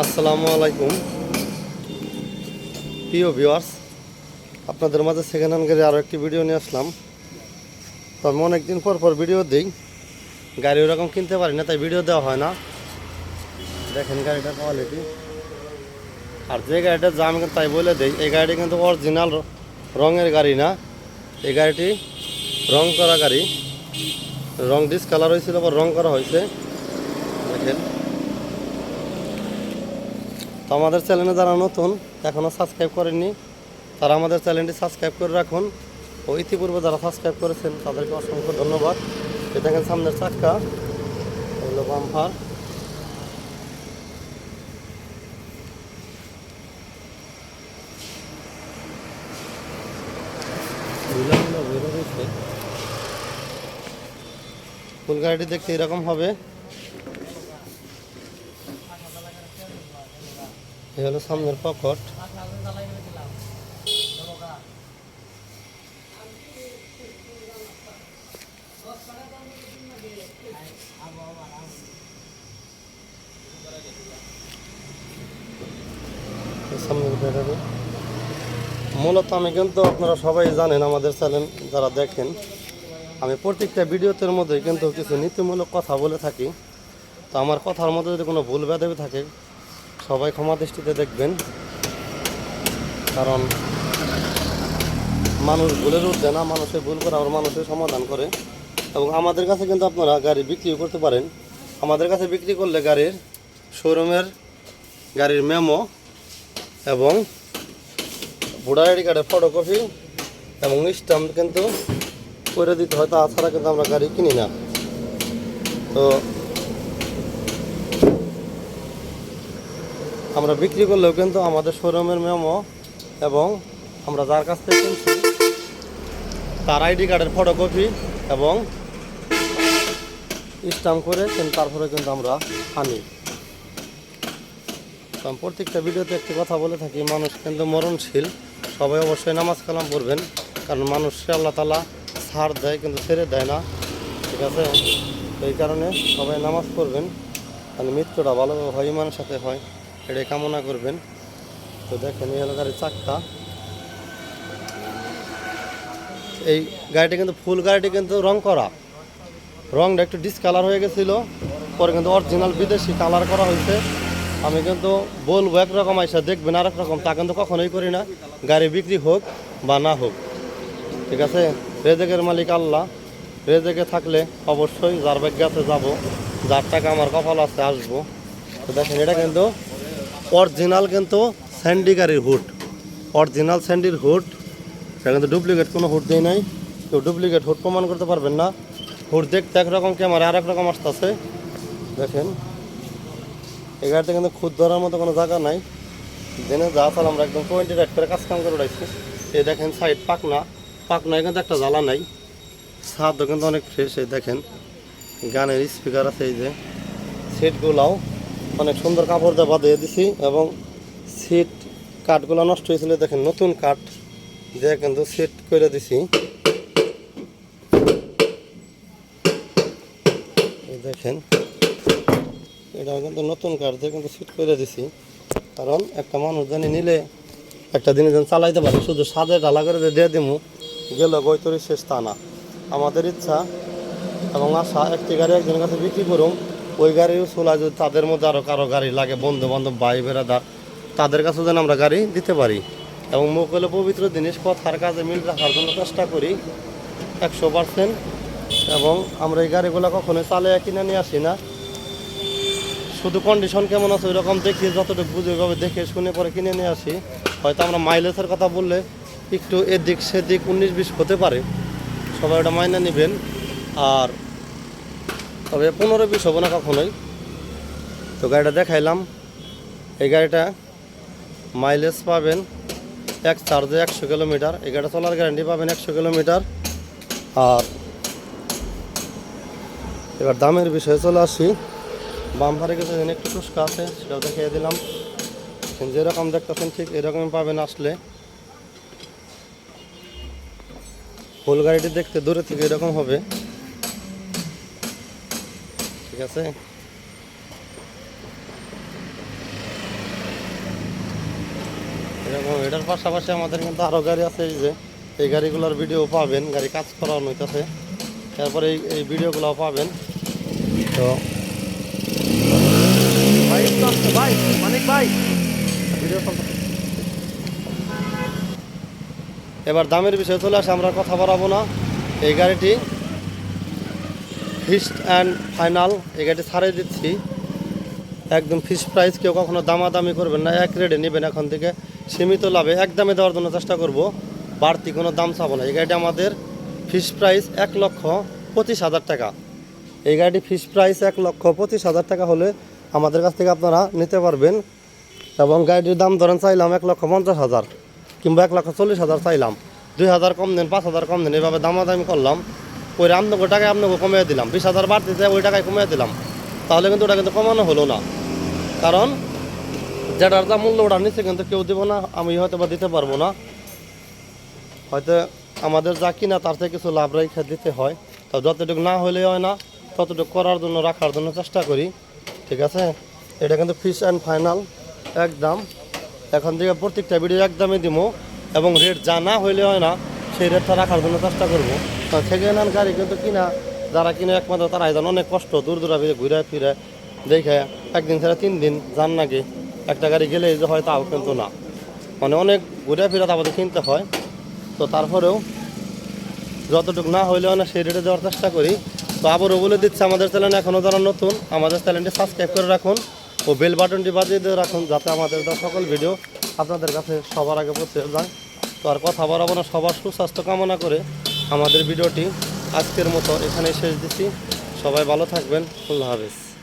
আসসালামু আলাইকুম। প্রিয় ভিউয়ার্স, আপনাদের মাঝে সেকেন্ড হ্যান্ড গাড়ি আরও একটি ভিডিও নিয়ে আসলাম। তো আমি অনেকদিন পর পর ভিডিও দিই। গাড়ি ওরকম কিনতে পারি না, তাই ভিডিও দেওয়া হয় না। দেখেন গাড়িটার কোয়ালিটি আর যে গাড়িটা কিন্তু তাই বলে দিই, এই গাড়িটি কিন্তু অরিজিনাল রঙের গাড়ি না। এই গাড়িটি রং করা গাড়ি। রং ডিসকালার হয়েছিল আবার রং করা হয়েছে। দেখেন। তো আমাদের চ্যানেলে যারা নতুন এখনও সাবস্ক্রাইব করেননি, তারা আমাদের চ্যানেলটি সাবস্ক্রাইব করে রাখুন। ও ইতিপূর্বে যারা সাবস্ক্রাইব করেছেন, তাদেরকে অসংখ্য ধন্যবাদ। এ দেখেন সামনের চাক্কা হলো বাম্পার ফুল গাড়িটি দেখতে এরকম হবে। এ হলো সামনের পকেট। মূলত আমি কিন্তু আপনারা সবাই জানেন, আমাদের চ্যানেল যারা দেখেন, আমি প্রত্যেকটা ভিডিওতে মধ্যে কিন্তু কিছু নীতিমূলক কথা বলে থাকি। তো আমার কথার মধ্যে যদি কোনো ভুল বেদাবি থাকে সবাই ক্ষমা দৃষ্টিতে দেখবেন। কারণ মানুষ ভুলের উঠছে না, মানুষের ভুল করে আবার মানুষের সমাধান করে। এবং আমাদের কাছে কিন্তু আপনারা গাড়ি বিক্রিও করতে পারেন। আমাদের কাছে বিক্রি করলে গাড়ির শোরুমের গাড়ির মেমো এবং ভোটার আইডি কার্ডের ফটোকপি এবং স্টাম্প কিন্তু করে দিতে হয়। তাছাড়া কিন্তু আমরা গাড়ি কিনি না। তো আমরা বিক্রি করলেও কিন্তু আমাদের শোরুমের মেমো এবং আমরা যার কাছ থেকে কিনছি, তার আইডি কার্ডের ফটোকপি এবং স্টাম্প করে তারপরে কিন্তু আমরা আনি। প্রত্যেকটা ভিডিওতে একটি কথা বলে থাকি, মানুষ কিন্তু মরণশীল। সবাই অবশ্যই নামাজ কালাম পড়বেন, কারণ মানুষকে আল্লাহ তালা ছাড় দেয় কিন্তু ছেড়ে দেয় না। ঠিক আছে? এই কারণে সবাই নামাজ পড়বেন মানে মৃত্যুটা ভালোভাবে হয়, ইমানের সাথে হয়। এটাই কামনা করবেন। তো দেখেন এই হলো গাড়ির চাক্কা। এই গাড়িটি কিন্তু ফুল গাড়িটি কিন্তু রং করা। রংটা একটু ডিসকালার হয়ে গেছিল। পরে কিন্তু অরিজিনাল বিদেশি কালার করা হয়েছে। আমি কিন্তু বলব একরকম আইসা দেখবেন আর রকম। তা কিন্তু কখনোই করি না। গাড়ি বিক্রি হোক বা না হোক। ঠিক আছে? রেজেকের মালিক আল্লাহ। রেজেকে থাকলে অবশ্যই যার ব্যাগ্যাতে যাব। যার টাকা আমার কপাল আছে, আসব। তো দেখেন, এটা কিন্তু অরিজিনাল কিন্তু স্যান্ডি গাড়ির হুড। অরিজিনাল স্যান্ডির হুড, এটা কিন্তু ডুপ্লিকেট, কোনো হুড দেয় নাই। কেউ ডুপ্লিকেট হুড প্রমাণ করতে পারবেন না। হুড দেখতে একরকম ক্যামেরা আর একরকম আসতেছে। দেখেন, এই গাড়িতে কিন্তু খুদ ধরার মতো কোনো জায়গা নাই। জেনে যা চাল আমরা একদম টোয়েন্টি রাইড করে কাজ কাম করে উঠাইছি। এই দেখেন সাইড পাকনা। পাকনায় কিন্তু একটা জ্বালা নাই। ছাদও কিন্তু অনেক ফ্রেশ এই দেখেন। গানের স্পিকার আছে এই যে। সিটগুলাও অনেক সুন্দর কাপড় দেওয়া দিয়ে দিছি এবং সিট কাঠগুলো নষ্ট হয়েছিল। দেখেন, নতুন কাঠ দিয়ে কিন্তু সিট করে দিছি। দেখেন এটা কিন্তু নতুন কাঠ দিয়ে কিন্তু সিট করে দিছি। কারণ একটা মানুষ জানি নিলে একটা দিনে যেন চালাইতে পারে, শুধু সাজে ঢালা করে দিয়ে দিমু গেল বৈতরি শেষ তা না। আমাদের ইচ্ছা এবং আশা, একটি গাড়ি একজনের কাছে বিক্রি করুম ওই গাড়িও চলা যদি তাদের মধ্যে আরও কারও গাড়ি লাগে বন্ধু বান্ধব ভাই বেড়াদার তাদের কাছেও যেন আমরা গাড়ি দিতে পারি। এবং মুখ হলে পবিত্র জিনিস কথার কাজে মিল রাখার জন্য চেষ্টা করি, একশো পার্সেন্ট এবং আমরা এই গাড়িগুলো কখনো চালে কিনে নিয়ে আসি না। শুধু কন্ডিশন কেমন আছে ওই রকম দেখি যতটুকু বুঝে ভাবে দেখে শুনে পরে কিনে নিয়ে আসি। হয়তো আমরা মাইলেজের কথা বললে একটু এদিক সেদিক উনিশ বিশ হতে পারে। সবাই ওটা মাইনে নেবেন। আর তবে পনেরো বিশ হব না কখনোই। তো গাড়িটা দেখাইলাম। এই গাড়িটা মাইলেজ পাবেন এক চার্জে একশো কিলোমিটার এই গাড়িটা চলার গ্যারান্টি পাবেন একশো কিলোমিটার আর এবার দামের বিষয়ে চলে আসি। বাম্পারে কিছু যেন একটু টুস্কা আছে, সেটাও দেখিয়ে দিলাম। যেরকম দেখতেছেন ঠিক এরকমই পাবেন আসলে। ফুল গাড়িটি দেখতে দূরে থেকে এরকম হবে। ঠিক আছে? এবং এটার পাশাপাশি আমাদের কিন্তু আরও গাড়ি আছে এই যে, এই গাড়িগুলোর ভিডিও পাবেন, গাড়ি কাজ করানো হইতেছে। তারপরে এই এই ভিডিওগুলো পাবেন। তো এবার দামের বিষয়ে চলে আসে, আমরা কথা বাড়াবো না। এই গাড়িটি ফিক্সড অ্যান্ড ফাইনাল এই গাড়িটি ছাড়িয়ে দিচ্ছি একদম ফিক্সড প্রাইস, কেউ কখনো দামাদামি করবেন না, এক রেটে নেবেন এখন থেকে। সীমিত লাভে, এক দামে দেওয়ার জন্য চেষ্টা করব। বাড়তি কোনো দাম চাবো না। এই গাড়িটি আমাদের ফিক্সড প্রাইস এক লক্ষ পঁচিশ হাজার টাকা। এই গাড়িটি ফিক্সড প্রাইস এক লক্ষ পঁচিশ হাজার টাকা হলে আমাদের কাছ থেকে আপনারা নিতে পারবেন। এবং গাড়িটির দাম ধরেন চাইলাম এক লক্ষ পঞ্চাশ হাজার কিংবা এক লক্ষ চল্লিশ হাজার চাইলাম। দুই হাজার কম দেন, পাঁচ হাজার কম দেন এইভাবে দামাদামি করলাম। ওই আপনাকে টাকায় আপনাকে কমিয়ে দিলাম, বিশ হাজার বাড়তি ওই টাকায় কমিয়ে দিলাম, তাহলে কিন্তু ওটা কিন্তু কমানো হলো না। কারণ যেটার যা মূল্য ওটা নিচ্ছে কিন্তু কেউ দেবো না, আমি হয়তো বা দিতে পারব না। হয়তো আমাদের যা কিনা তার থেকে কিছু লাভ রেখে দিতে হয়। তো যতটুকু না হলে হয় না, ততটুকু করার জন্য, রাখার জন্য চেষ্টা করি। ঠিক আছে? এটা কিন্তু ফিস অ্যান্ড ফাইনাল একদম। এখন থেকে প্রত্যেকটা ভিডিও একদমই দিব এবং রেট যা না হইলে হয় না, সেই রেটটা রাখার জন্য চেষ্টা করব। সেকেন্ড হ্যান্ড গাড়ি কিন্তু কিনা, যারা কিনে একমাত্র তারাই জানে, অনেক কষ্ট, দূর দূরা ঘুরে ফিরে দেখে একদিন ছাড়া তিন দিন যান নাকি। একটা গাড়ি গেলে যে হয় তাও কিন্তু না। মানে অনেক ঘুরে ফিরে তারপরে কিনতে হয়। তো তারপরেও যতটুকু না হইলেও না, সেই রেটে দেওয়ার চেষ্টা করি। তো আবারও বলে দিচ্ছে, আমাদের চ্যানেল এখনও যারা নতুন, আমাদের চ্যানেলটি সাবস্ক্রাইব করে রাখুন ও বেল বাটনটি বাজিয়ে দিয়ে রাখুন, যাতে আমাদের সকল ভিডিও আপনাদের কাছে সবার আগে পৌঁছে যায়। তো আর কথা বলাবো না, সবার সুস্বাস্থ্য কামনা করে আমাদের ভিডিওটি আজকের মতো এখানে শেষ দিচ্ছি। সবাই ভালো থাকবেন। আল্লাহ হাফিজ।